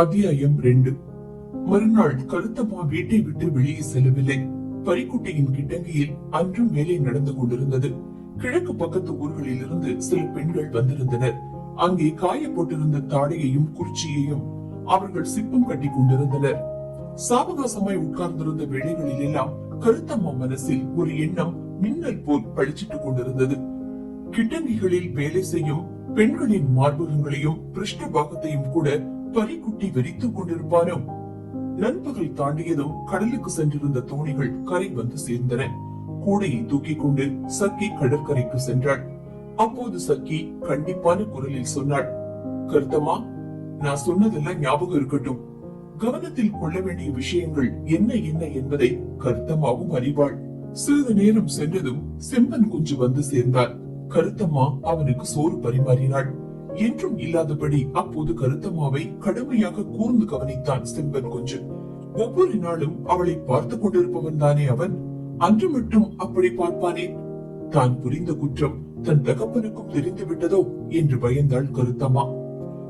அத்தியாயம் ரெண்டு. மறுநாள் கருத்தம்மா வீட்டை விட்டு வெளியே செல்லவில்லை. பரிக்குட்டியின் கிட்டங்கியில் அன்றும் வேலை நடந்து கொண்டிருந்தது. கிழக்கு பக்கத்து ஊர்களில் இருந்து சில பெண்கள் வந்திருந்தனர். அங்கே காய போட்டிருந்த தாடையையும் குர்ச்சியையும் அவர்கள் சிப்பம் கட்டி கொண்டிருந்தனர். சாவகாசமாய் உட்கார்ந்திருந்த வேளைகளில் எல்லாம் கருத்தம்மா மனசில் ஒரு எண்ணம் மின்னல் போல் பழிச்சிட்டுக் கொண்டிருந்தது. கிட்டங்கிகளில் வேலை செய்யும் பெண்களின் மார்பகங்களையும் பிருஷ்ட பாகத்தையும் கூட பறிக்குட்டி வெறித்துக் கொண்டிருப்பானோ? நண்பகல் தாண்டியதும் கடலுக்கு சென்றிருந்த தோணிகள் கரை வந்து சேர்ந்தன. கூடையை தூக்கிக் கொண்டு சக்கி கடற்கரைக்கு சென்றாள். அப்போது சக்கி கண்டிப்பான குரலில் சொன்னாள் கருத்தம்மா நான் சொன்னதெல்லாம் ஞாபகம் இருக்கட்டும். கவனத்தில் கொள்ள வேண்டிய விஷயங்கள் என்ன என்ன என்பதை கருத்தம்மாவும் அறிவாள். சிறிது நேரம் சென்றதும் செம்பன் குஞ்சு வந்து சேர்ந்தாள். கருத்தம்மா அவனுக்கு சோறு பரிமாறினாள். என்றும் இல்லாதபடி அப்போது கருத்தம்மாவை கடுமையாக கூர்ந்து கவனித்தான் செம்பன் குஞ்சு ஒவ்வொரு நாளும் அவளை பார்த்து கொண்டிருப்பவன் தானே அவன். அன்று மட்டும் அப்படி பார்ப்பானே? தான் புரிந்த குற்றம் தன் தகப்பனுக்கும் தெரிந்து விட்டதோ என்று பயந்தாள் கருத்தம்மா.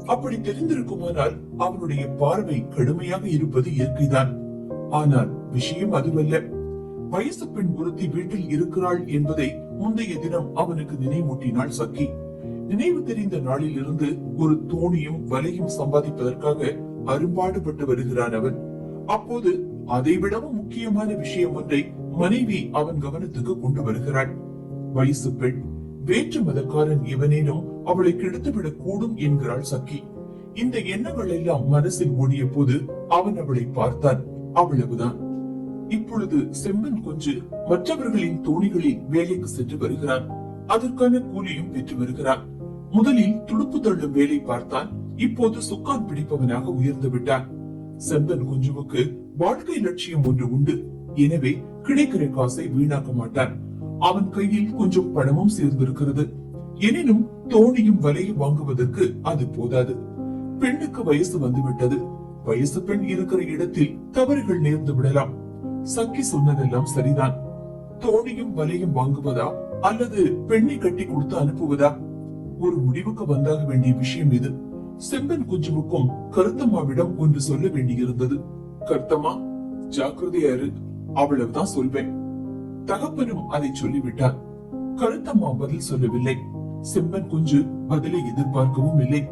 அப்படி தெரிந்திருக்குமானால் அவனுடைய பார்வை கடுமையாக இருப்பது இயற்கைதான். ஆனால் விஷயம் அதுவல்ல. வயசு பெண் ஒருத்தி வீட்டில் இருக்கிறாள் என்பதை முந்தைய தினம் அவனுக்கு நினைவூட்டினாள் சக்கி. நினைவு தெரிந்த நாளில் இருந்து ஒரு தோணியும் வலையும் சம்பாதிப்பதற்காக அரும்பாடுபட்டு வருகிறான் அவன். அப்போது அதைவிடவும் முக்கியமான விஷயம் ஒன்றை மனைவி அவன் கவனத்துக்கு கொண்டு வருகிறாள். வயசு பெண் வேற்று மதக்காரன் இவனேனும் அவளை கெடுத்துவிடக் கூடும் என்கிறாள் சக்கி. இந்த எண்ணங்கள் எல்லாம் மனசில் ஓடிய போது அவன் அவளை பார்த்தான். அவ்வளவுதான். இப்பொழுது செம்மன் கொஞ்சு மற்றவர்களின் தோணிகளில் வேலைக்கு சென்று வருகிறான். அதற்கான கூலியும் பெற்று வருகிறான். முதலில் துடுப்பு தள்ளும் வேலை பார்த்தான் இப்போது சுக்கான் பிடிப்பவனாக உயர்ந்து விட்டான். செந்தன் குஞ்சுவுக்கு வாழ்க்கை லட்சியம் ஒன்று உண்டு. எனவே கிடைக்கிற காசை வீணாக்க மாட்டான். அவன் கையில் கொஞ்சம் பணமும் சேர்ந்திருக்கிறது. எனினும் தோணியும் வலையும் வாங்குவதற்கு அது போதாது. பெண்ணுக்கு வயசு வந்துவிட்டது. வயசு பெண் இருக்கிற இடத்தில் தவறுகள் நேர்ந்து விடலாம். சக்கி சொன்னதெல்லாம் சரிதான். தோணியும் வலையும் வாங்குவதா அல்லது பெண்ணை கட்டி கொடுத்து அனுப்புவதா? ஒரு முடிவுக்கு வந்தாக வேண்டிய விஷயம் இது செம்பன் குஞ்சுவுக்கும் கருத்தம்மாவிடம் ஒன்று சொல்ல வேண்டியிருந்தது. கருத்தம்மா ஜாக்கிரதையா இரு அவ்வளவுதான் சொல்வேன். தகப்பனும் அதை சொல்லிவிட்டார். கருத்தம்மா பதில் சொல்லவில்லை. செம்பன் குஞ்சு பதிலை எதிர்பார்க்கவும் இல்லை.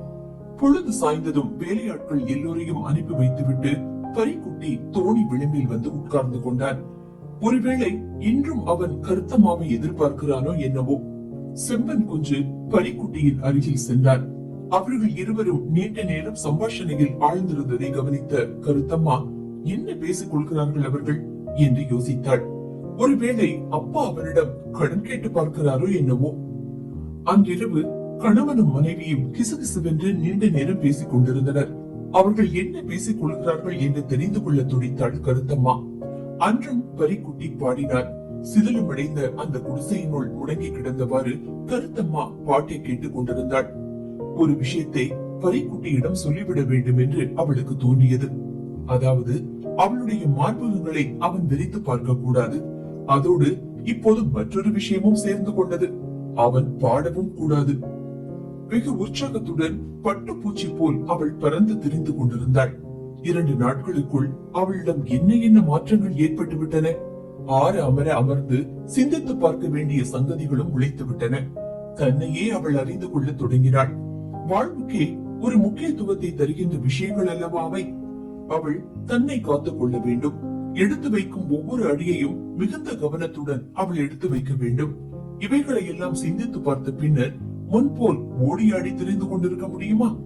பொழுது சாய்ந்ததும் வேலையாட்கள் எல்லோரையும் அனுப்பி வைத்துவிட்டு பரிக்குட்டி தோணி விளிம்பில் வந்து உட்கார்ந்து கொண்டான் ஒருவேளை இன்றும் அவன் கருத்தம்மாவை எதிர்பார்க்கிறானோ என்னவோ? செம்பன் குஞ்சு பரிக்குட்டியின் அருகில் சென்றார். அவர்கள் இருவரும் நீண்ட நேரம் சம்பாஷணையில் ஆழ்ந்திருந்ததை கவனித்த கருத்தம்மா என்ன பேசிக் கொள்கிறார்கள் அவர்கள்? என்று யோசித்தாள். ஒருவேளை அப்பா அவரிடம் கடன் கேட்டு பார்க்கிறாரோ என்னவோ? அன்றிரவு கணவனும் மனைவியும் கிசுகிசுவென்று நீண்ட நேரம் பேசிக் கொண்டிருந்தனர். அவர்கள் என்ன பேசிக் கொள்கிறார்கள் என்று தெரிந்து கொள்ள துடித்தாள் கருத்தம்மா. அன்றும் பரிக்குட்டி பாடினார். சிதிலமடைந்த அந்த குடிசையினுள் முடங்கி கிடந்தவாறு கருத்தம்மா பாட்டை கேட்டுக் கொண்டிருந்தாள். ஒரு விஷயத்தை பரிக்குட்டியிடம் சொல்லிவிட வேண்டும் என்று அவளுக்கு தோன்றியது. அதாவது அவளுடைய மார்பகங்களை அவன் விரித்து பார்க்க கூடாது அதோடு இப்போது மற்றொரு விஷயமும் சேர்ந்து கொண்டது. அவன் பாடவும் கூடாது. வெகு உற்சாகத்துடன் பட்டுப்பூச்சி போல் அவள் பறந்து திரிந்து கொண்டிருந்தாள். இரண்டு நாட்களுக்குள் அவளிடம் என்ன என்ன மாற்றங்கள் ஏற்பட்டு விட்டன ஆற அமர அமர்ந்து சிந்தித்து பார்க்க வேண்டிய சங்கதிகளும் உழைத்து விட்டன தன்னையே அவள் அறிந்து கொள்ள தொடங்கினாள். வாழ்வுக்கே ஒரு முக்கியத்துவத்தை தருகின்ற விஷயங்கள் அல்லவா அவை அவள் தன்னை காத்துக் கொள்ள வேண்டும். எடுத்து வைக்கும் ஒவ்வொரு அடியையும் மிகுந்த கவனத்துடன் அவள் எடுத்து வைக்க வேண்டும். இவைகளை எல்லாம் சிந்தித்து பார்த்த பின்னர் முன்போல் ஓடியாடி தெரிந்து கொண்டிருக்க முடியுமா?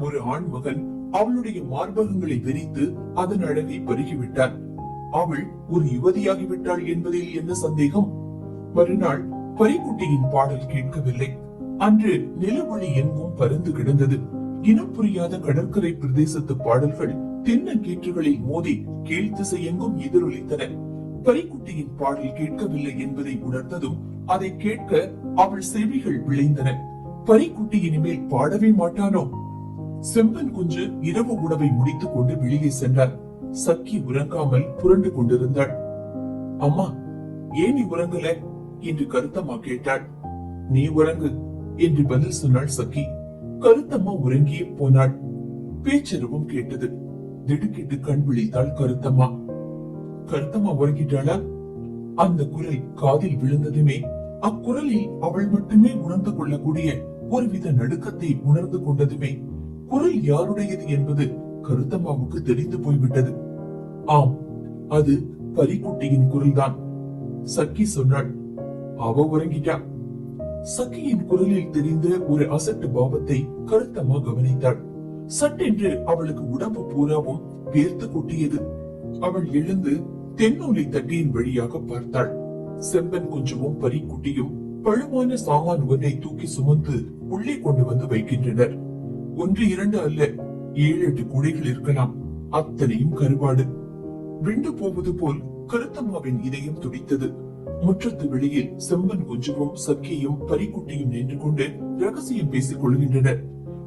ஒரு ஆண் மகன் அவளுடைய மார்பகங்களை விரித்து அதன் அழகை பருகிவிட்டான். அவள் ஒரு யுவதியாகிவிட்டாள் என்பதில் என்ன சந்தேகம்? மறுநாள் பரிக்குட்டியின் பாடல் கேட்கவில்லை. அன்று நிலவழி எங்கும் பருந்து கிடந்தது. இனம் புரியாத கடற்கரை பிரதேசத்து பாடல்கள் தென்னங்கீற்றுகளில் மோதி கீழ்த்திசை எங்கும் எதிரொலித்தன. பரிக்குட்டியின் பாடல் கேட்கவில்லை என்பதை உணர்ந்ததும் அதை கேட்க அவள் செவிகள் விளைந்தன. பரிக்குட்டி இனிமேல் பாடவே மாட்டானோ? செம்பன் குஞ்சு இரவு உணவை முடித்துக் கொண்டு வெளியே சென்றான். சக்கி உறங்காமல் புரண்டு கொண்டிருந்தாள். அம்மா ஏன் நீ உறங்கல? என்று கருத்தம்மா கேட்டாள். நீ உறங்கு என்று பதில் சொன்னாள் சக்கி. கருத்தம்மா உறங்கியே போனாள். பேச்சரவும் கேட்டது. திடுக்கிட்டு கண் விழித்தாள் கருத்தம்மா. கருத்தம்மா உறங்கிட்டாளா? அந்த குரல் காதில் விழுந்ததுமே அக்குரலில் அவள் மட்டுமே உணர்ந்து கொள்ளக்கூடிய ஒருவித நடுக்கத்தை உணர்ந்து கொண்டதுமே குரல் யாருடையது என்பது கருத்தம்மாவுக்கு தெரிந்து போய்விட்டது. ஆம் அது பரிக்குட்டியின் குரல்தான். சக்கி சொன்னாள். அவ உறங்கிட்டா. சக்கியின் குரலில் தெரிந்த ஒரு அசட்டு பாவத்தை கருத்தம்மா கவனித்தாள். சட்டென்று அவளுக்கு உடம்பு பூராவும் வேர்த்து கொட்டியது. அவள் எழுந்து தென்னூலி தட்டியின் வழியாக பார்த்தாள். செம்பன் குஞ்சமும் பரிக்குட்டியும் பழுமான சாமான் ஒன்றை தூக்கி சுமந்து உள்ளே கொண்டு வந்து வைக்கின்றனர். ஒன்று இரண்டு அல்ல ஏழு எட்டு கூடைகள் இருக்கலாம். அத்தனையும் கருவாடு. விண்டு போவது போல் கருத்தம்மாவின் இதயம் துடித்தது. முற்றத்து வெளியில் செம்பன் குஞ்சுவும் சக்கியும் பரிக்குட்டியும் நின்று கொண்டு ரகசியம் பேசிக் கொள்கின்றனர்.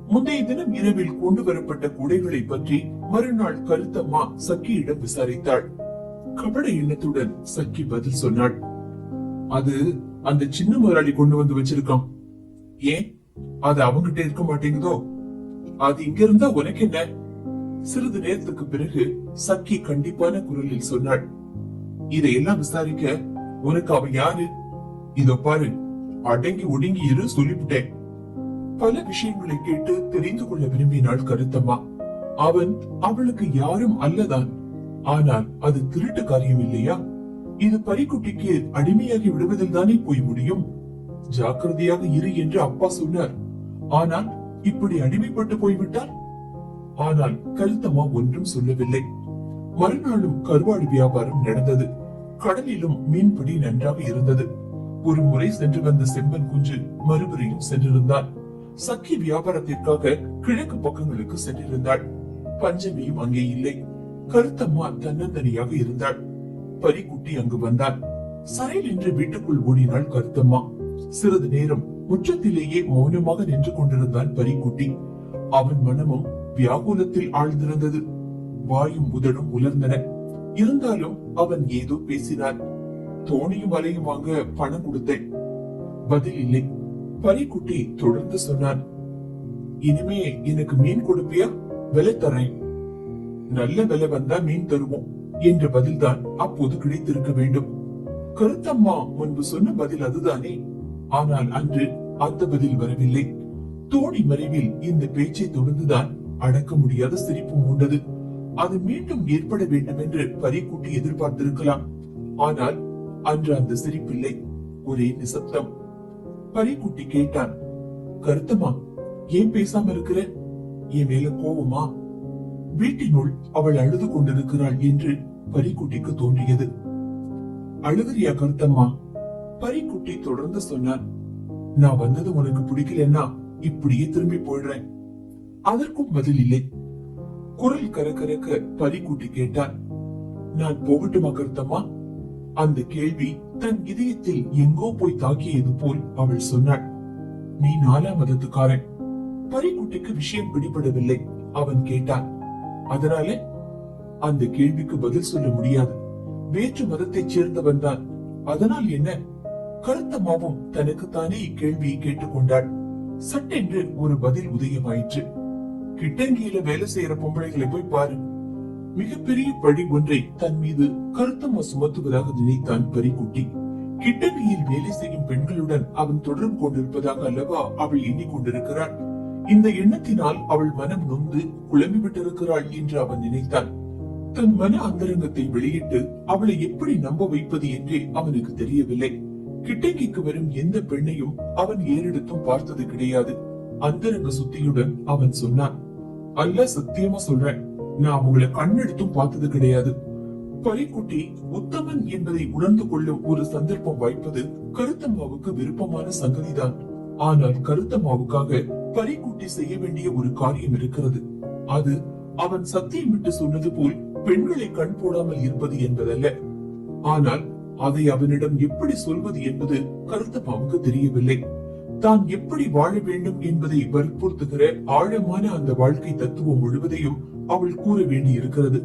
முந்தைய தினம் இரவில் கொண்டு வரப்பட்ட குடைகளை பற்றி மறுநாள் கருத்தம்மா சக்கியிடம் விசாரித்தாள். கபட எண்ணத்துடன் சக்கி பதில் சொன்னாள். அது அந்த சின்ன முதலாளி கொண்டு வந்து வச்சிருக்கான் ஏன்? அது அவங்கிட்ட இருக்க மாட்டேங்குதோ? அது இங்க இருந்தா உனக்கு என்ன? சிறிது நேரத்துக்கு பிறகு சக்கி கண்டிப்பான குரலில் சொன்னாள். இதையெல்லாம் விசாரிக்க உனக்கு அவன் யாரு? இதோ பாரு அடங்கி ஒடுங்கி இரு சொல்லிவிட்டேன். பல விஷயங்களை கேட்டு தெரிந்து கொள்ள விரும்பினாள் கருத்தம்மா. அவன் அவளுக்கு யாரும் அல்லதான். ஆனால் அது திருட்டு காரியம் இல்லையா? இது பரிக்குட்டிக்கு அடிமையாகி விடுவதில் தானே போய் முடியும்? ஜாக்கிரதையாக இரு என்று அப்பா சொன்னார். ஆனால் இப்படி அடிமைப்பட்டு போய்விட்டார் ஆனால் கல்தமா ஒன்றும் சொல்லவில்லை. மறுநாளும் கருவாடு வியாபாரம் நடந்தது. கடலிலும் மீன்பிடி நன்றாக இருந்தது. ஒரு முறை சென்று வந்த செம்பன் குஞ்சு மறுபடியும் சென்றிருந்தான். சக்கி வியாபாரத்திற்காக கிழக்கு பக்கங்களுக்கு சென்றிருந்தாள். பஞ்சமியும் அங்கே இல்லை. கருத்தம்மா தன்னந்தனியாக இருந்தாள். பரிக்குட்டி அங்கு வந்தாள் சரையில் என்று வீட்டுக்குள் ஓடினாள் கருத்தம்மா. சிறிது நேரம் உச்சத்திலேயே மௌனமாக நின்று கொண்டிருந்தான் பரிக்குட்டி. அவன் மனமும் வியாகுலத்தில் ஆழ்ந்திருந்தது. வாயும் உதடும் உலர்ந்தன. இருந்தாலும் அவன் ஏதோ பேசினான். தோணியும் வலையும் வாங்க பணம் கொடுத்தேன். பதில் இல்லை. பரிக்குட்டி தொடர்ந்து சொன்னான். இனிமே எனக்கு மீன் கொடுப்பியா? விலை தரேன். நல்ல விலை வந்தா மீன் தருவோம் என்ற பதில்தான் அப்போது கிடைத்திருக்க வேண்டும். கருத்தம்மா முன்பு சொன்ன பதில் அதுதானே. ஆனால் அன்று அந்த பதில் வரவில்லை. தோழி மறைவில் இந்த பேச்சை தொடர்ந்துதான் அடக்க முடியாத சிரிப்பு மூண்டது அது மீண்டும் ஏற்பட வேண்டும் என்று பரிக்கூட்டி எதிர்பார்த்திருக்கலாம். ஆனால் அன்று அந்த சிரிப்பில்லை. ஒரே நிசப்தம். பரிக்குட்டி கேட்டான். கருத்தம்மா ஏன் பேசாம இருக்கிற? என் மேல கோவமா? வீட்டினுள் அவள் அழுது கொண்டிருக்கிறாள் என்று பரிக்குட்டிக்கு தோன்றியது. அழுகிறியா கருத்தம்மா? பரிக்குட்டி தொடர்ந்து சொன்னான். நான் வந்தது உனக்கு பிடிக்கலன்னா இப்படியே திரும்பி போயிடுறேன். அதற்கும் பதில் இல்லை. குரல் கரகரக்க கூட்டி கேட்டான் நான் போகட்டுமா கருத்தம்மா? அந்த கேள்வி தன் இதயத்தில் எங்கோ போய் தாக்கியது போல் அவள் சொன்னாள். நீ நாலாம் மதத்துக்காரன். பரிக்குட்டிக்கு விஷயம் பிடிபடவில்லை அவன் கேட்டான். அதனால அந்த கேள்விக்கு பதில் சொல்ல முடியாது. வேற்று மதத்தைச் சேர்ந்தவன் தான். அதனால் என்ன? கருத்தம்மாவும் தனக்குத்தானே இக்கேள்வியை கேட்டுக்கொண்டாள். சட்டென்று ஒரு பதில் உதயமாயிற்று. கிட்டங்கியில வேலை செய்யற பொம்பளைகளை போய் பாரு. மிகப்பெரிய பழி ஒன்றை தன் மீது கருத்தம்மா சுமத்துவதாக நினைத்தான் பரிக்குட்டி. கிட்டங்கியில் வேலை செய்யும் பெண்களுடன் அவன் தொடர்பு கொண்டிருப்பதாக அல்லவா அவள் எண்ணிக்கொண்டிருக்கிறாள். இந்த எண்ணத்தினால் அவள் மனம் நொந்து குழம்பி விட்டிருக்கிறாள் என்று அவன் நினைத்தான். தன் மன அந்தரங்கத்தை வெளியிட்டு அவளை எப்படி நம்ப வைப்பது என்றே அவனுக்கு தெரியவில்லை. கிட்டங்கிக்கு வரும் எந்த பெண்ணையும் அவன் ஏறெடுத்தும் பார்த்தது கிடையாது. அந்தரங்க சுத்தியுடன் அவன் சொன்னான் அல்ல சத்தியமா சொல்றேன் நான் உங்களை கண்ணெடுத்தும் பார்த்தது கிடையாது. பரிக்குட்டி உத்தமன் என்பதை உணர்ந்து கொள்ளும் ஒரு சந்தர்ப்பம் வாய்ப்பது கருத்தம்மாவுக்கு விருப்பமான சங்கதிதான். ஆனால் கருத்தம்மாவுக்காக பரிக்குட்டி செய்ய வேண்டிய ஒரு காரியம் இருக்கிறது. அது அவன் சத்தியம் விட்டு சொன்னது போல் பெண்களை கண் போடாமல் இருப்பது என்பதல்ல. ஆனால் அதை அவனிடம் எப்படி சொல்வது என்பது கருத்தப்பாவுக்கு தெரியவில்லை. தான் எப்படி வாழ வேண்டும் என்பதை வற்புறுத்துகிற ஆழமான அந்த வாழ்க்கை தத்துவம் முழுவதையும் அவள் கூற வேண்டி இருக்கிறது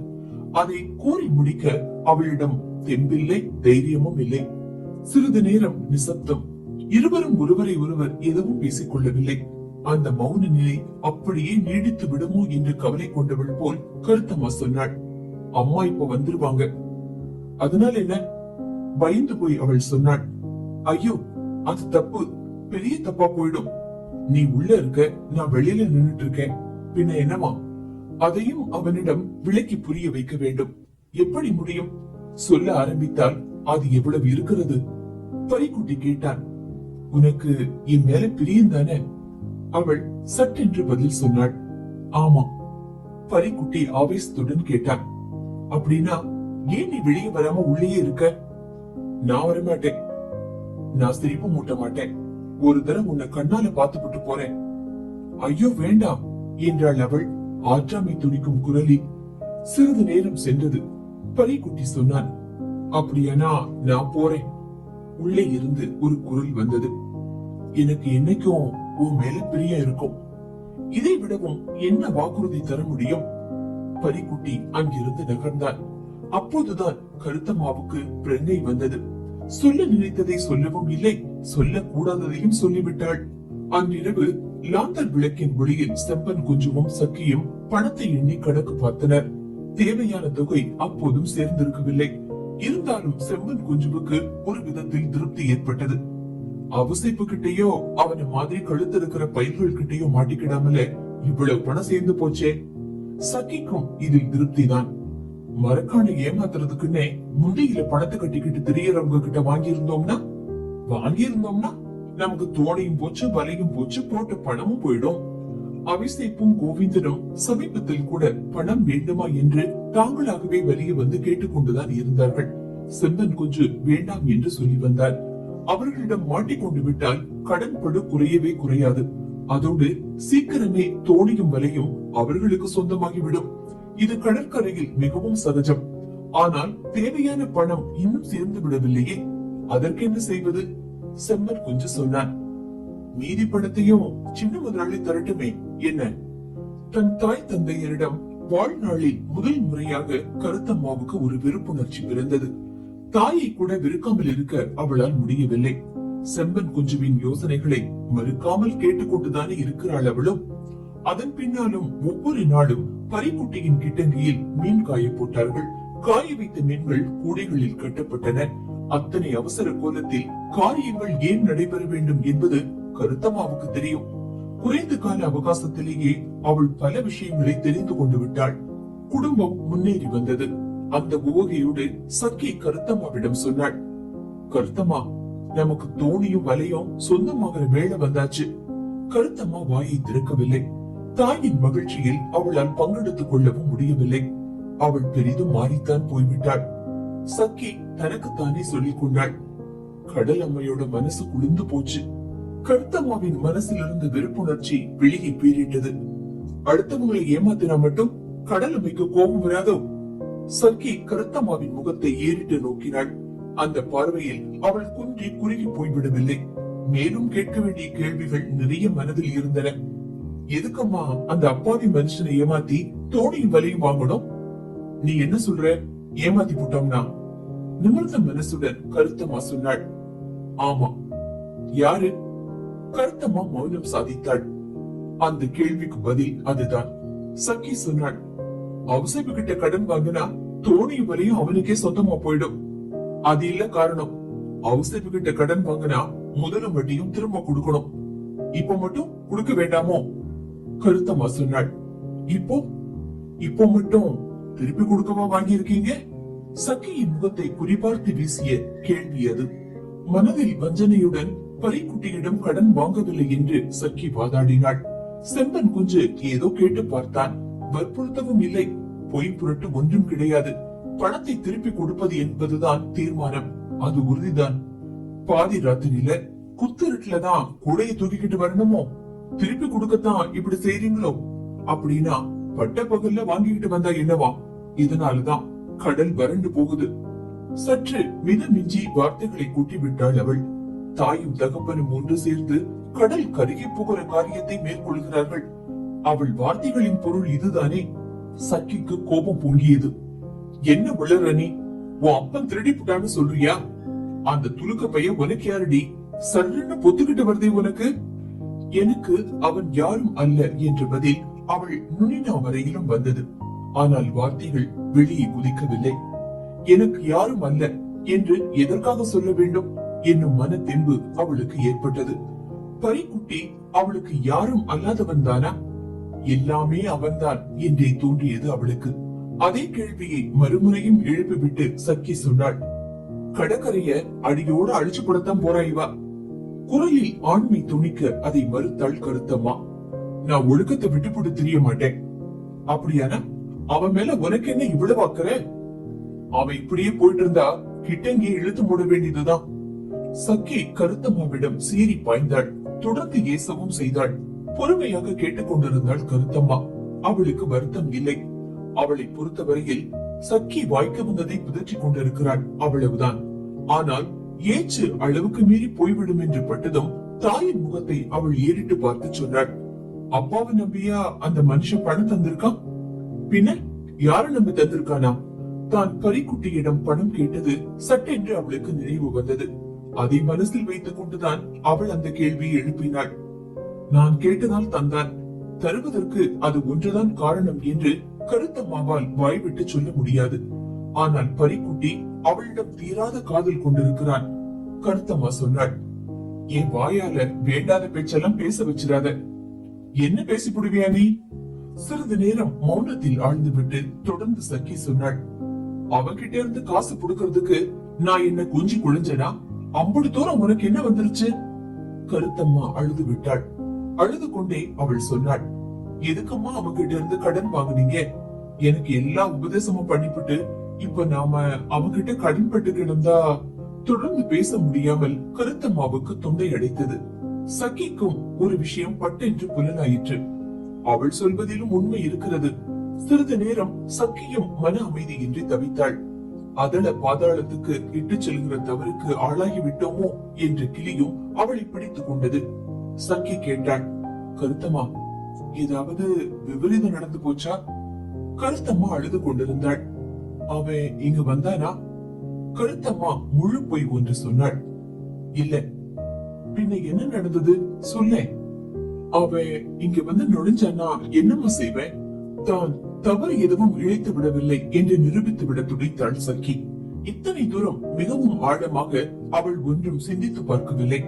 அதை கூறி முடிக்க அவளிடம் தெம்பில்லை தைரியமும் இல்லை. சிறிது நேரம் நிசப்தம். இருவரும் ஒருவரை ஒருவர் எதுவும் பேசிக் கொள்ளவில்லை அந்த மௌன நிலை அப்படியே நீடித்து விடுமோ என்று கவலை கொண்டவள் போல் கருத்தம்மா சொன்னாள். அம்மா இப்ப வந்துருவாங்க. அதனால என்ன? பயந்து போய் அவள் சொன்னாள் ஐயோ அது தப்பு. பெரிய தப்பா போயிடும். நீ உள்ள இருக்க நான் வெளியில நின்னுட்டு இருக்கேன். பின்ன என்னமா அதையும் அவனிடம் விளக்கி புரிய வைக்க வேண்டும். எப்படி முடியும்? சொல்ல ஆரம்பித்தால் அது எவ்வளவு இருக்கிறது? பரிக்குட்டி கேட்டான். உனக்கு என் மேல பிரியம் தானே? அவள் சட்டென்று பதில் சொன்னாள். ஆமா. பரிக்குட்டி ஆவேசத்துடன் கேட்டான். அப்படின்னா ஏன் நீ வெளியே வராம உள்ளேயே இருக்க? நான் வரமாட்டேன் நான் சிரிப்பு மூட்ட மாட்டேன். ஒரு தரம் உன்னை கண்ணால பார்த்துவிட்டு போறேன். ஐயோ வேண்டாம் என்றாள் அவள் ஆற்றாமை துடிக்கும் குரலில். சிறிது நேரம் சென்றது. பரிக்குட்டி சொன்னான். அப்படியானா நான் போறேன். உள்ளே இருந்து ஒரு குரல் வந்தது. எனக்கு என்னைக்கும் உன் மேல பிரியம் இருக்கும். இதை விடவும் என்ன வாக்குறுதி தர முடியும்? பரிக்குட்டி அங்கிருந்து நகர்ந்தான் அப்போதுதான் கருத்தம்மாவுக்கு பிரங்கை வந்தது. சொல்ல நினைத்ததை சொல்லவும் இல்லை சொல்ல கூடாததையும் சொல்லிவிட்டாள். அன்றிரவு லாந்தர் விளக்கின் ஒளியில் செம்பன் குஞ்சுவும் சக்கியும் பணத்தை எண்ணி கணக்கு பார்த்தனர். தேவையான தொகை அப்போதும் சேர்ந்திருக்கவில்லை. இருந்தாலும் செம்பன் குஞ்சுவுக்கு ஒரு விதத்தில் திருப்தி ஏற்பட்டது. அவசைப்பு கிட்டேயோ அவன மாதிரி கழுத்திருக்கிற பயிர்கள் கிட்டேயோ மாட்டிக்கிடாமல இவ்வளவு பணம் சேர்ந்து போச்சே. சக்கிக்கும் இதில் திருப்திதான். மரக்காணை ஏமாத்துறதுக்குன்னே முண்டியில பணத்தை கட்டிக்கிட்டு திரியறவங்க கிட்ட வாங்கி இருந்தோம்னா வாங்கி இருந்தோம்னா நமக்கு தோடையும் போச்சு வலையும் போச்சு போட்ட பணமும் போயிடும். அபிஷேக்கும் கோவிந்தனும் சமீபத்தில் கூட பணம் வேண்டுமா என்று தாங்களாகவே வெளியே வந்து கேட்டுக்கொண்டுதான் இருந்தார்கள். செந்தன் குஞ்சு வேண்டாம் என்று சொல்லி வந்தார். அவர்களிடம் மாட்டிக்கொண்டு விட்டால் கடன் படு குறையவே குறையாது. அதோடு சீக்கிரமே தோணியும் வலையும் அவர்களுக்கு சொந்தமாகிவிடும். இது கடற்கரையில் மிகவும் சகஜம். ஆனால் தேவையான பணம் இன்னும் சேர்ந்து விடவில்லையே. அதற்கு என்ன செய்வது? செம்மன் கொஞ்சம் சொன்னான். மீதி பணத்தையும் சின்ன முதலாளி தரட்டுமே என்ன? தன் தாய் தந்தையரிடம் வாழ்நாளில் முதல் முறையாக கருத்தம்மாவுக்கு ஒரு வெறுப்புணர்ச்சி பிறந்தது. தாயை கூட வெறுக்காமல் இருக்க அவளால் முடியவில்லை. செம்பன் குஞ்சுவின் யோசனைகளை மறுக்காமல் கேட்டுக்கொண்டுதானே இருக்கிறாள் அவளும். அதன் பின்னாலும் ஒவ்வொரு நாளும் பரிக்குட்டியின் கிட்டங்கியில் மீன் காய போட்டார்கள். காய வைத்த மீன்கள் கூடைகளில் கட்டப்பட்டன. அத்தனை அவசர கோலத்தில் காரியங்கள் ஏன் நடைபெற வேண்டும் என்பது கருத்தம்மாவுக்கு தெரியும். குறைந்த கால அவகாசத்திலேயே அவள் பல விஷயங்களை தெரிந்து கொண்டு விட்டாள். குடும்பம் முன்னேறி வந்தது. அந்த உவகையோடு சக்கி கருத்தம்மாவிடம் சொன்னாள் கருத்தம்மா நமக்கு தோணியும் வலையும் சொந்தமாகிற வேலை வந்தாச்சு. கருத்தம்மா வாயை திறக்கவில்லை. தாயின் மகிழ்ச்சியில் அவளால் பங்கெடுத்துக் கொள்ளவும் முடியவில்லை. அவள் பெரிதும் மாறித்தான் போய்விட்டாள். சக்கி தனக்குத்தானே சொல்லிக் கொண்டாள். கடல் அம்மையோட மனசு குளிர்ந்து போச்சு. கருத்தம்மாவின் மனசில் இருந்த வெறுப்புணர்ச்சி வெளியே பீறிட்டது. அடுத்தவங்களை ஏமாத்தினா மட்டும் கடல் அம்மைக்கு கோபம் வராதோ? சக்கி கருத்தம்மாவின் முகத்தை ஏறிட்டு நோக்கினாள். அந்த பார்வையில் அவள் குன்றி குறுகி போய்விடவில்லை. மேலும் கேட்க வேண்டிய கேள்விகள் நிறைய மனதில் இருந்தன. எதுக்கம்மா அந்த அப்பாவி மனுஷனை ஏமாத்தி தோணியும் வலையும் வாங்கணும்? நீ என்ன சொல்ற? ஏமாத்தி போட்டோம்னா? நிமிர்ந்த மனசுடன் கருத்தம்மா சொன்னாள். ஆமா. யாரு? கருத்தம்மா மௌனம் சாதித்தாள். அந்த கேள்விக்கு பதில் அதுதான். சக்கி சொன்னாள். அவசைப்பு கிட்ட கடன் வாங்கினா தோணியும் வலையும் அவனுக்கே சொந்தமா போயிடும். அது இல்ல காரணம். அவசைப்பு கிட்ட கடன் வாங்கினா முதல வட்டியும் திரும்ப கொடுக்கணும். இப்ப மட்டும் கொடுக்க வேண்டாமோ? கருத்தம்மா சொன்னாள் இப்போ இப்போ மட்டும் திருப்பி கொடுக்கவா வாங்கி இருக்கீங்க சக்கியின் முகத்தை குறிபார்த்து வீசிய கேள்வி அது. மனதில் வஞ்சனையுடன் பரிக்குட்டியிடம் கடன் வாங்கவில்லை என்று சக்கி வாதாடினாள். செம்பன் குஞ்சு ஏதோ கேட்டு பார்த்தான். வற்புறுத்தவும் இல்லை. பொய் புரட்டு ஒன்றும் கிடையாது. பணத்தை திருப்பி கொடுப்பது என்பதுதான் தீர்மானம். அது உறுதிதான். பாதி ராத்திரியில குத்துருட்டுலதான் கூடையை தூக்கிக்கிட்டு வரணுமோ? திருப்பி கொடுக்கத்தான் இப்படி செய்றீங்களோ? அப்படின்னா பட்ட பகல்ல வாங்கிக்கிட்டு வந்தா என்னவா? இதனாலதான் கடல் வறண்டு போகுது. சற்று மிதமிஞ்சி வார்த்தைகளை கூட்டி விட்டாள் அவள். தாயும் தகப்பனும் ஒன்று சேர்ந்து கடல் கருகி போகிற காரியத்தை மேற்கொள்கிறார்கள். அவள் வார்த்தைகளின் பொருள் இதுதானே? சக்கிக்கு கோபம் பொங்கியது. என்ன விளற நீ உன் அப்பன் திருடிப்புட்டான்னு சொல்றியா? அந்த துலுக்க பையன் உனக்கு யாருடி? சர்ன்னு பொத்துக்கிட்டு வருதே உனக்கு? எனக்கு அவன் யாரும் அல்ல என்ற பதில் அவள் நுனினா வரையிலும் வந்தது. ஆனால் வார்த்தைகள் வெளியே குதிக்கவில்லை. எனக்கு யாரும் அல்ல என்று எதற்காக சொல்ல வேண்டும் என்னும் மன தெம்பு அவளுக்கு ஏற்பட்டது. பரிக்குட்டி அவளுக்கு யாரும் அல்லாதவன் தானா? எல்லாமே அவன்தான் என்றே தோன்றியது அவளுக்கு. அதே கேள்வியை மறுமுறையும் எழுப்பிவிட்டு சக்கி சொன்னாள். கடற்கரைய அடியோடு அழிச்சு கொடுத்தான் போறாய்வா குரலில் ஆண்மை துணிக்க அதை மறுத்தாள் கருத்தம்மா? நான் ஒழுக்கத்தை விட்டு போட்டு தெரிய மாட்டேன். அப்படியானா? அவன் மேல உனக்கு என்ன இவ்வளவு அக்கறை? அவன் இப்படியே போயிட்டு இருந்தா கிட்டங்கி இழுத்து மூட வேண்டியதுதான். சக்கி கருத்தம்மாவிடம் சீறி பாய்ந்தாள். தொடர்ந்து ஏசவும் செய்தாள். பொறுமையாக கேட்டுக்கொண்டிருந்தாள் கருத்தம்மா. அவளுக்கு வருத்தம் இல்லை. அவளை பொறுத்தவரையில் சக்கி வாய்க்க வந்ததை பிதற்றிக் கொண்டிருக்கிறாள் அவ்வளவுதான். ஆனால் ஏச்சு அளவுக்கு மீறி போய்விடும் என்று பட்டதும் தாயின் முகத்தை அவள் ஏறிட்டு பார்த்து சொன்னாள். அப்பாவை நம்பியா அந்த மனுஷன் பணம் தந்திருக்கான் பின்ன யாரு நம்பி தந்திருக்கானா? தான் பரிக்குட்டியிடம் பணம் கேட்டது சட்டென்று அவளுக்கு நினைவு வந்தது. அதை மனசில் வைத்துக் கொண்டுதான் அவள் அந்த கேள்வியை எழுப்பினாள். நான் கேட்டதால் தந்தான். தருவதற்கு அது ஒன்றுதான் காரணம் என்று கருத்தம்மாவால் வாய்விட்டு சொல்ல முடியாது. ஆனால் பரிக்குட்டி அவளிடம் தீராத காதல் கொண்டிருக்கிறான். கருத்தம்மா சொன்னாள் என் வாயால வேண்டாத பேச்செல்லாம் பேச வச்சிடாத. என்ன பேசி புடுவியா நீ? சிறிது நேரம் மௌனத்தில் ஆழ்ந்து விட்டு தொடர்ந்து சக்கி சொன்னாள் அவகிட்ட இருந்து காசு புடுக்கிறதுக்கு நான் என்ன குஞ்சு குழிஞ்சனா? அம்பது தூரம் உனக்கு என்ன வந்துருச்சு? கருத்தம்மா அழுது விட்டாள். அழுது கொண்டே அவள் சொன்னாள் எதுக்கம்மா அவகிட்ட இருந்து கடன் வாங்குனீங்க? எனக்கு எல்லா உபதேசமும் பண்ணிவிட்டு இப்ப நாம அவகிட்ட கடன்பட்டு கிடந்தா தொடர்ந்து பேச முடியாமல் கருத்தம்மாவுக்கு தொண்டை அடைத்தது. சக்கிக்கும் ஒரு விஷயம் பட்டென்று புலனாயிற்று. அவள் சொல்வதிலும் உண்மை இருக்கிறது. சிறிது நேரம் சக்கியும் மன அமைதியின்றி தவித்தாள். அதள பாதாளத்துக்கு இட்டுச் செல்கிற தவறுக்கு ஆளாகி விட்டோமோ என்று கிளியும் அவளை பிடித்துக் கொண்டது. சக்கி கேட்டாள் கருத்தம்மா ஏதாவது விபரீதம் நடந்து போச்சா? கருத்தம்மா அழுது கொண்டிருந்தாள். அவன் இங்கு வந்தானா? கருத்தம்மா முழு பொய் ஒன்று சொன்னாள். இல்ல. பின்ன என்ன நடந்தது? சொல்ல. அவன் இங்க வந்து நுழைஞ்சானா? என்னம்மா செய்வேன்? தான் தவறு எதுவும் இழைத்து விடவில்லை என்று நிரூபித்து விட துடித்தாள் சக்கி இத்தனை தூரம் மிகவும் ஆழமாக அவள் ஒன்றும் சிந்தித்து பார்க்கவில்லை.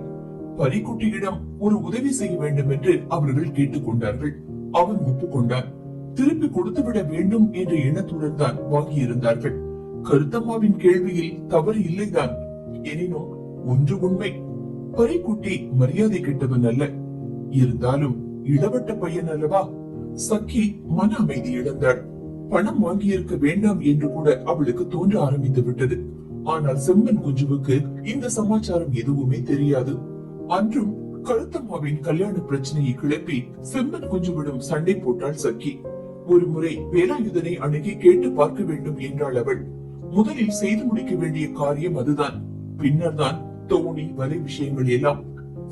பரிக்குட்டியிடம் ஒரு உதவி செய்ய வேண்டும் என்று அவர்கள் கேட்டுக்கொண்டார்கள். அவன் ஒப்புக்கொண்டான். திருப்பி கொடுத்துவிட வேண்டும் என்ற எண்ணத்துடன் தான் வாங்கியிருந்தார்கள். கருத்தம்மாவின் கேள்வியில் தவறு இல்லைதான். எனினும் ஒன்று உண்மை. பரிக்குட்டி மரியாதை கெட்டவன் அல்ல. இருந்தாலும் இடவட்ட பையன் அல்லவா? சக்கி மன அமைதி இழந்தாள். பணம் வாங்கியிருக்க வேண்டாம் என்று கூட அவளுக்கு தோன்ற ஆரம்பித்து விட்டது. ஆனால் செம்மன் குஞ்சுவுக்கு இந்த சமாச்சாரம் எதுவுமே தெரியாது. அன்றும் கழுத்தம்மாவின் கல்யாண பிரச்சனையை கிளப்பி செம்மன் குஞ்சுவிடம் சண்டை போட்டாள் சக்கி. ஒரு முறை வேலாயுதனை அணுகி கேட்டு பார்க்க வேண்டும் என்றாள் அவள். முதலில் செய்து முடிக்க வேண்டிய காரியம் அதுதான். பின்னர் தான் தோணி வலை விஷயங்கள் எல்லாம்.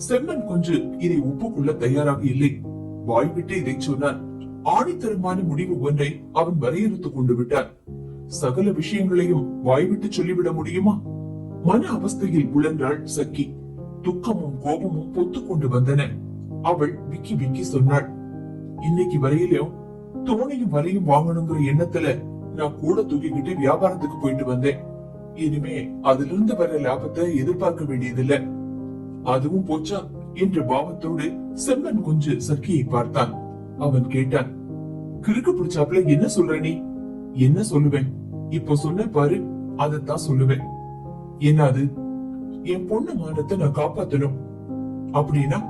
செம்மன் கொஞ்சம் இதை ஒப்புக்கொள்ள தயாராக இல்லை. வாய்விட்டு இதை சொன்னான். ஆணித்தரமான முடிவு ஒன்றை அவன் வரையறுத்துக் கொண்டு விட்டான். சகல விஷயங்களையும் வாய்விட்டு சொல்லிவிட முடியுமா? மன அவஸ்தையில் உழன்றாள் சக்கி. துக்கமும் கோபமும் பொத்து கொண்டு வந்தன. அவள் விக்கி விக்கி சொன்னாள். இன்னைக்கு வரையிலும் தோணியும் வலையும் வாங்கணுங்கிற எண்ணத்துல நான் கூட தூக்கிக்கிட்டு வியாபாரத்துக்கு போயிட்டு வந்தேன். இனிமே அதுல இருந்து வர லாபத்தை எதிர்பார்க்க வேண்டியதில்லை. அதுவும் போச்சா என்ற பாவத்தோடு செம்மன் குஞ்சு சர்க்கியை பார்த்தான். அவன் கேட்டான் கிறுக்கு பிடிச்சாப்புல என்ன சொல்ற நீ? என்ன சொல்லுவேன்? இப்ப சொன்ன பாரு அதத்தான் சொல்லுவேன். என்ன அது என் பொண்ணு மானத்தை நான் காப்பாத்தணும். அப்படின்னா?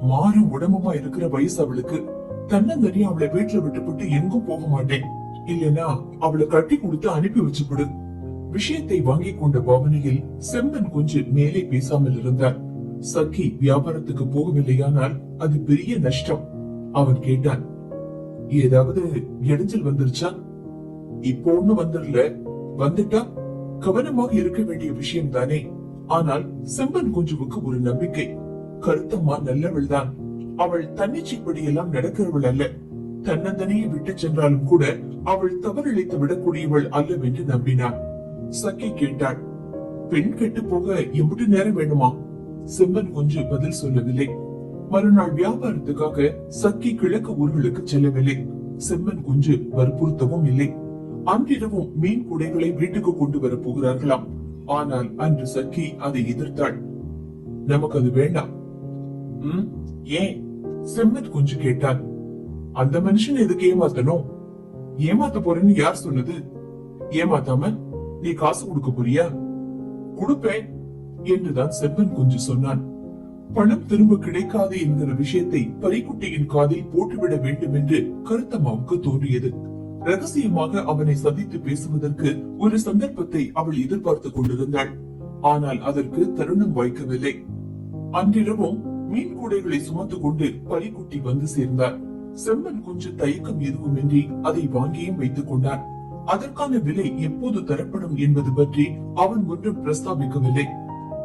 மாறும் உடம்புமா இருக்கிற வயசு அவளுக்கு. தன்னந்தனி அவளை வீட்டுல விட்டுப்பட்டு எங்கும் போக மாட்டேன். இல்லனா அவளை கட்டி கொடுத்து அனுப்பி வச்சுப்படு. விஷயத்தை வாங்கி கொண்ட பாவனையில் செம்மன் கொஞ்சம் மேலே பேசாமல் இருந்தார் சக்கி வியாபாரத்துக்கு போகவில்லையானால் அது பெரிய நஷ்டம் அவன் கேட்டான். ஏதாவது இடைஞ்சல் வந்துருச்சா? இப்போ ஒண்ணு வந்துடல. வந்துட்டா? கவனமாக இருக்க வேண்டிய விஷயம் தானே ஆனால் செம்பன் குஞ்சுவுக்கு ஒரு நம்பிக்கை. கருத்தம்மா நல்லவள் தான் அவள் தன்னிச்சைப்படி எல்லாம் நடக்கிறவள் அல்ல. தன்னந்தனையே விட்டு சென்றாலும் கூட அவள் தவறிழைத்து விடக்கூடியவள் அல்லவென்று நம்பினாள். சக்கி கேட்டாள் பெண் கெட்டு போக எம்பிட்டு நேரம் வேணுமா செம்பன் குஞ்சு பதில் சொல்லவில்லை. மறுநாள் வியாபாரத்துக்காக சக்கி கிழக்கு ஊர்களுக்கு செல்லவில்லை. செம்மன் குஞ்சு வற்புறுத்தவும் இல்லை. அன்றிரவும் மீன் குடைகளை வீட்டுக்கு கொண்டு வர போகிறார்களாம். ஆனால் அன்று சக்கி அதை எதிர்த்தாள். நமக்கு அது வேண்டாம். ஏன்? செம்மத் குஞ்சு கேட்டான் அந்த மனுஷன் எதுக்கு ஏமாத்தணும்? ஏமாத்த போறேன்னு யார் சொன்னது? ஏமாத்தாம நீ காசு கொடுக்க போறியா? கொடுப்பேன் என்றுதான் செம்மன் குஞ்சு சொன்னான். பணம் திரும்ப கிடைக்காது என்கிற விஷயத்தை பரிக்குட்டியின் காதில் போட்டுவிட வேண்டும் என்று கருத்தம்மாவுக்கு தோன்றியது. ரகசியமாக அவனை சந்தித்து பேசுவதற்கு ஒரு சந்தர்ப்பத்தை அவள் எதிர்பார்த்துக் கொண்டிருந்தாள். ஆனால் அதற்கு தருணம் வாய்க்கவில்லை. அன்றிரவும் மீன் கூடைகளை சுமந்து கொண்டு பலிக்குட்டி வந்து சேர்ந்தார். செம்மன் கொஞ்சம் தயக்கம் எதுவுமின்றி அதை வாங்கியும் வைத்துக் கொண்டார் அதற்கான விலை எப்போது தரப்படும் என்பது பற்றி அவன் ஒன்றும் பிரஸ்தாபிக்கவில்லை.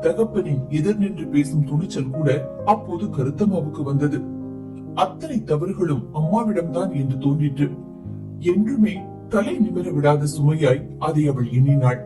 தகப்பனின் எதிர் நின்று பேசும் துணிச்சல் கூட அப்போது கருத்தம்மாவுக்கு வந்தது. அத்தனை தவறுகளும் அம்மாவிடம்தான் என்று தோன்றிற்று. என்றுமே தலை நிமிர விடாத சுமையாய் அதை அவள் எண்ணினாள்.